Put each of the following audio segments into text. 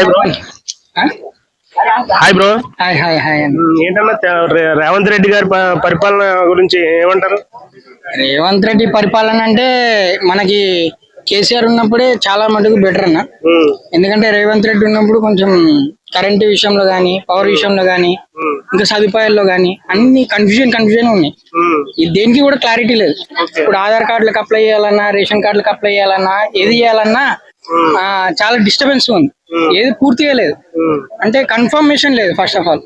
Hi bro hi bro hi hi hi ఏంటన్నా రేవంత్ రెడ్డి గారి పరిపాలన గురించి ఏమంటారు? రేవంత్ రెడ్డి పరిపాలన అంటే మనకి కేసీఆర్ ఉన్నప్పుడే చాలా మటుకు బెటర్ అన్న. ఉమ్, ఎందుకంటే రేవంత్ రెడ్డి ఉన్నప్పుడు కొంచెం కరెంట్ విషయంలో కానీ పవర్ విషయంలో కానీ ఉమ్, ఇంకా సదుపాయాల్లో కానీ అన్ని కన్ఫ్యూజన్ కన్ఫ్యూజన్ ఉన్నాయి. ఇది దేనికి కూడా క్లారిటీ లేదు. ఇప్పుడు ఆధార్ కార్డులకు అప్లై చేయాలన్నా రేషన్ కార్డులకు అప్లై చేయాలన్నా ఏది చేయాలన్నా చాలా డిస్టర్బెన్స్ ఉంది. ఏది పూర్తిగా లేదు. ఉమ్, అంటే కన్ఫర్మేషన్ లేదు first of all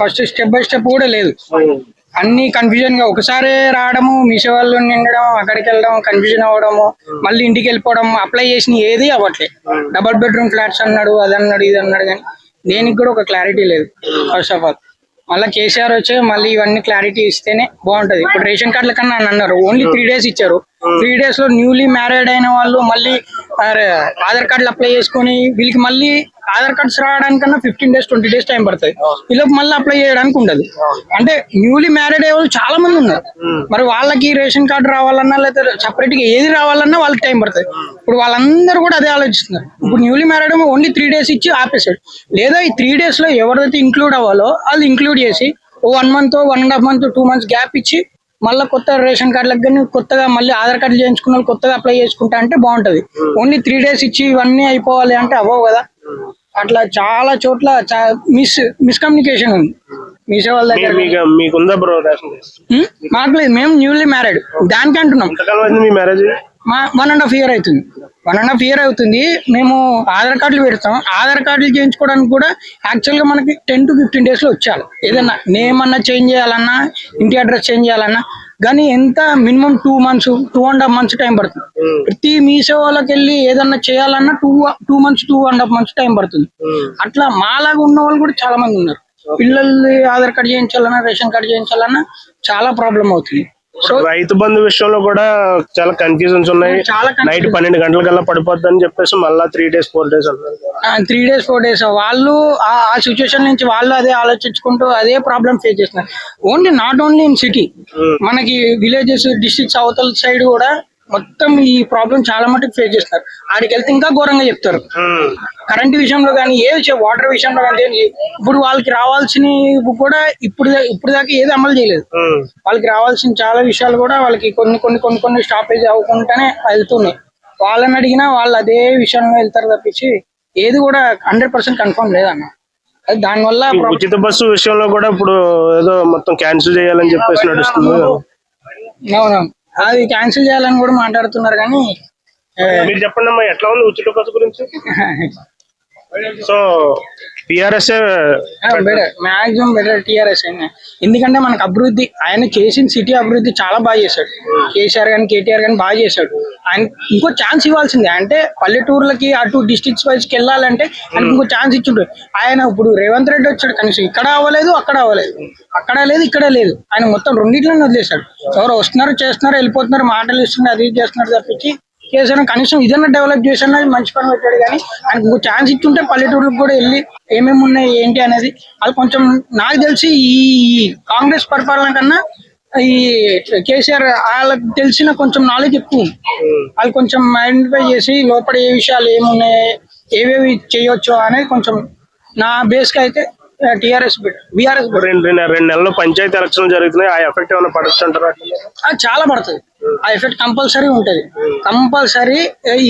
first step by step కూడా లేదు. ఉమ్, అన్ని కన్ఫ్యూజన్గా ఒకసారి రావడము మీషో వాళ్ళు నిండడం అక్కడికి వెళ్ళడం కన్ఫ్యూజన్ అవ్వడము మళ్ళీ ఇంటికి వెళ్ళిపోవడం అప్లై చేసిన ఏది అవ్వట్లేదు డబల్ బెడ్రూమ్ ఫ్లాట్స్ అన్నాడు అది అన్నాడు ఇది అన్నాడు కానీ దేనికి కూడా ఒక క్లారిటీ లేదు ఫస్ట్ ఆఫ్ ఆల్ మళ్ళీ కేసీఆర్ వచ్చి మళ్ళీ ఇవన్నీ క్లారిటీ ఇస్తేనే బాగుంటది. ఇప్పుడు రేషన్ కార్డుల కన్నా అని అన్నారు ఓన్లీ త్రీ డేస్ ఇచ్చారు. త్రీ డేస్లో న్యూలీ మ్యారీడ్ అయిన వాళ్ళు మళ్ళీ ఆధార్ కార్డులు అప్లై చేసుకొని వీళ్ళకి మళ్ళీ Aadhaar cards రావడానికన్నా fifteen days twenty days time పడుతుంది. వీళ్ళకి మళ్ళీ అప్లై చేయడానికి ఉండదు. అంటే న్యూలీ మ్యారీడ్ అయ్యే వాళ్ళు చాలా మంది ఉన్నారు. మరి వాళ్ళకి రేషన్ కార్డు రావాలన్నా లేదా సపరేట్గా ఏది రావాలన్నా వాళ్ళకి టైం పడుతుంది. ఇప్పుడు వాళ్ళందరూ కూడా అదే ఆలోచిస్తున్నారు. ఇప్పుడు newly married only three days ఇచ్చి ఆపేసాడు లేదా ఈ త్రీ డేస్లో ఎవరైతే ఇంక్లూడ్ అవ్వాలో వాళ్ళు ఇంక్లూడ్ చేసి ఓ one month one and half month two months gap ఇచ్చి మళ్ళీ కొత్త రేషన్ కార్డులకు కానీ కొత్తగా మళ్ళీ ఆధార్ కార్డు చేయించుకున్న వాళ్ళు కొత్తగా అప్లై చేసుకుంటా అంటే బాగుంటది. ఓన్లీ త్రీ డేస్ ఇచ్చి ఇవన్నీ అయిపోవాలి అంటే అవ్వవు కదా. అట్లా చాలా చోట్ల మిస్ మిస్కమ్యూనికేషన్ ఉంది. మీసే వాళ్ళ దగ్గర మీ- మీకు మీకుందా బ్రో లేదు. మేము న్యూలీ మ్యారీడ్ దానికి అంటున్నాం ఎంతకాలం అయింది మీ మ్యారేజ్ మా వన్ అండ్ హాఫ్ ఇయర్ అవుతుంది. వన్ అండ్ హాఫ్ ఇయర్ అవుతుంది. మేము ఆధార్ కార్డులు పెడతాం. ఆధార్ కార్డులు చేయించుకోవడానికి కూడా యాక్చువల్గా మనకి టెన్ టు ఫిఫ్టీన్ డేస్లో వచ్చేయాలి ఏదన్నా నేమ్ అన్నా చేంజ్ చేయాలన్నా ఇంటి అడ్రస్ చేంజ్ చేయాలన్నా కానీ ఎంత minimum two months two and half months time పడుతుంది. ప్రతి మీ సేవలోకి వెళ్ళి ఏదన్నా చేయాలన్నా two two months two and half months time పడుతుంది. అట్లా మాలాగా ఉన్న వాళ్ళు కూడా చాలా మంది ఉన్నారు. పిల్లల్ని ఆధార్ కార్డు చేయించాలన్నా రేషన్ కార్డు చేయించాలన్నా చాలా ప్రాబ్లం అవుతుంది. రైతు బంధు విషయంలో కూడా చాలా కన్ఫ్యూజన్స్ ఉన్నాయి. చాలా నైట్ పన్నెండు గంటల కల్లా పడిపోద్ది అని చెప్పేసి మళ్ళీ త్రీ డేస్ ఫోర్ డేస్ అంటారు త్రీ డేస్ ఫోర్ డేస్ వాళ్ళు ఆ ఆ సిచ్యువేషన్ నుంచి వాళ్ళు అదే ఆలోచించుకుంటూ అదే ప్రాబ్లం ఫేస్ చేస్తున్నారు. Only not only in city మనకి విలేజెస్ డిస్ట్రిక్ట్స్ అవతల సైడ్ కూడా మొత్తం ఈ ప్రాబ్లం చాలా మటుకు ఫేస్ చేస్తారు ఆడికి వెళ్తే ఇంకా ఘోరంగా చెప్తారు. కరెంట్ విషయంలో కానీ ఏ వాటర్ విషయంలో కానీ ఇప్పుడు వాళ్ళకి రావాల్సినవి కూడా ఇప్పుడు ఇప్పుడు దాకా ఏది అమలు చేయలేదు. ఉమ్, వాళ్ళకి రావాల్సిన చాలా విషయాలు కూడా వాళ్ళకి కొన్ని కొన్ని కొన్ని కొన్ని స్టాపేజ్ అవ్వకుండానే వెళ్తున్నాయి. వాళ్ళని అడిగినా వాళ్ళు అదే విషయంలో వెళ్తారు తప్పించి ఏది కూడా హండ్రెడ్ పర్సెంట్ కన్ఫర్మ్ లేదన్న. అది దానివల్ల ఉచిత బస్సు విషయంలో కూడా ఇప్పుడు ఏదో మొత్తం క్యాన్సిల్ చేయాలని చెప్పేసి నడుస్తుంది అవును. అది క్యాన్సిల్ చేయాలని కూడా మాట్లాడుతున్నారు కానీ మీరు చెప్పండి అమ్మా ఎట్లా ఉంది ఉచిత బస్సు గురించి? So TRS maximum better TRS అయినా. ఎందుకంటే మనకు అభివృద్ధి ఆయన చేసిన సిటీ అభివృద్ధి చాలా బాగా చేశాడు. కేసీఆర్ కానీ కేటీఆర్ కానీ బాగా చేశాడు. ఆయన ఇంకో ఛాన్స్ ఇవ్వాల్సిందే. అంటే పల్లెటూర్లకి అటు డిస్ట్రిక్ట్స్ వైజ్కి వెళ్ళాలంటే ఆయనకి ఇంకో ఛాన్స్ ఇచ్చిండు. ఆయన ఇప్పుడు రేవంత్ రెడ్డి వచ్చాడు కనీసం ఇక్కడ అవ్వలేదు అక్కడ అవ్వలేదు. అక్కడ లేదు ఇక్కడ లేదు. ఆయన మొత్తం రెండింటిలోనే వదిలేశాడు. ఎవరు వస్తున్నారు చేస్తున్నారు వెళ్ళిపోతున్నారు మాటలు ఇస్తున్నారు అది చేస్తున్నారు తప్పించి కేసీఆర్ కనీసం ఇదన్నా డెవలప్ చేసినా మంచి పని పెట్టాడు కానీ ఆయనకు ఛాన్స్ ఇచ్చుంటే పల్లెటూరులకు కూడా వెళ్ళి ఏమేమి ఉన్నాయి ఏంటి అనేది అది కొంచెం నాకు తెలిసి ఈ కాంగ్రెస్ పరిపాలన కన్నా ఈ కేసీఆర్ వాళ్ళకి తెలిసిన కొంచెం నాలెడ్జ్ ఎక్కువ వాళ్ళు కొంచెం ఐడెంటిఫై చేసి లోపల ఏ విషయాలు ఏమున్నాయి ఏవేవి చేయొచ్చు అనేది కొంచెం నా బేస్కి అయితే టిఆర్ఎస్ బీఆర్ఎస్ రెండు రెండు పంచాయతీ ఎలక్షన్లు జరుగుతున్నాయి. ఆ ఎఫెక్ట్ ఏమైనా పడచ్చు అంటారా చాలా పడుతుంది. ఆ ఎఫెక్ట్ కంపల్సరీ ఉంటది. కంపల్సరీ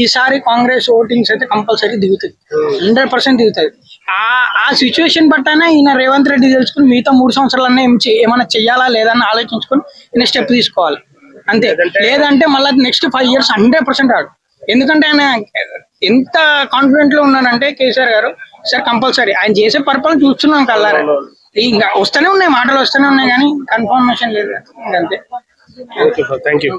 ఈసారి కాంగ్రెస్ ఓటింగ్స్ అయితే కంపల్సరీ దిగుతుంది హండ్రెడ్ పర్సెంట్ దిగుతుంది ఆ ఆ సిచ్యువేషన్ బట్టనే ఈయన రేవంత్ రెడ్డి తెలుసుకుని మిగతా మూడు సంవత్సరాలన్నా ఏం ఏమైనా చెయ్యాలా లేదని ఆలోచించుకొని ఈయన స్టెప్ తీసుకోవాలి. అంతే. లేదంటే మళ్ళీ next five years hundred percent రాడు. ఎందుకంటే ఆయన ఎంత కాన్ఫిడెంట్లో ఉన్నానంటే కేసీఆర్ గారు సార్ కంపల్సరీ ఆయన చేసే పర్పల్ చూస్తున్నాం కల్లారా. ఇంకా వస్తూనే ఉన్నాయి మాటలు వస్తూనే ఉన్నాయి కానీ కన్ఫర్మేషన్ లేదు. ఇంకంతే థ్యాంక్ యూ